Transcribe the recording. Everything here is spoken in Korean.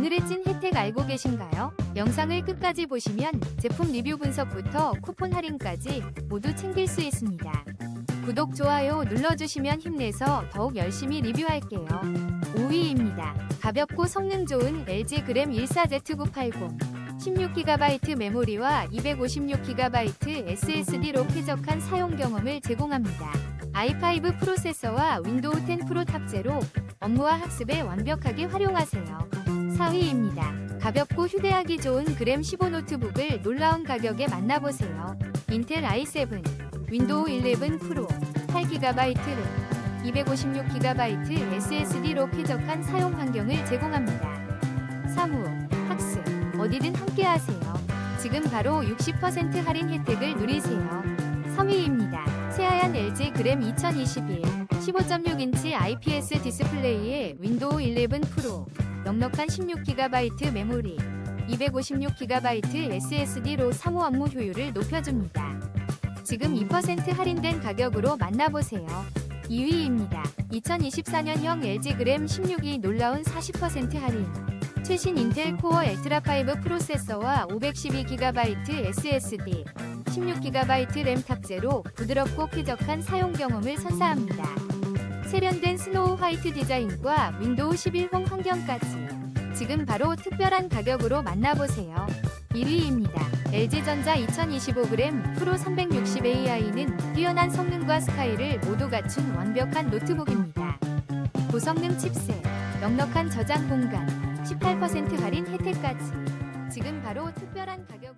오늘의 찐 혜택 알고 계신가요? 영상을 끝까지 보시면 제품 리뷰 분석부터 쿠폰 할인까지 모두 챙길 수 있습니다. 구독, 좋아요 눌러주시면 힘내서 더욱 열심히 리뷰할게요. 5위입니다. 가볍고 성능 좋은 LG 그램 14Z980. 16GB 메모리와 256GB SSD로 쾌적한 사용 경험을 제공합니다. i5 프로세서와 윈도우 10 프로 탑재로 업무와 학습에 완벽하게 활용하세요. 4위입니다. 가볍고 휴대하기 좋은 그램 15 노트북을 놀라운 가격에 만나보세요. 인텔 i7, 윈도우 11 프로, 8GB 램, 256GB SSD로 쾌적한 사용 환경을 제공합니다. 사무, 학습, 어디든 함께하세요. 지금 바로 60% 할인 혜택을 누리세요. 3위입니다. 그램 2021 15.6인치 IPS 디스플레이에 윈도우 11 프로, 넉넉한 16GB 메모리, 256GB SSD로 사무 업무 효율을 높여줍니다. 지금 2% 할인된 가격으로 만나보세요. 2위입니다. 2024년형 LG 그램 16이 놀라운 40% 할인. 최신 인텔 코어 엘트라 5 프로세서와 512GB SSD, 16GB 램 탑재로 부드럽고 쾌적한 사용 경험을 선사합니다. 세련된 스노우 화이트 디자인과 윈도우 11홈 환경까지 지금 바로 특별한 가격으로 만나보세요. 1위입니다. LG전자 2025g 프로 360AI는 뛰어난 성능과 스타일을 모두 갖춘 완벽한 노트북입니다. 고성능 칩셋, 넉넉한 저장 공간, 18% 할인 혜택까지 지금 바로 특별한 가격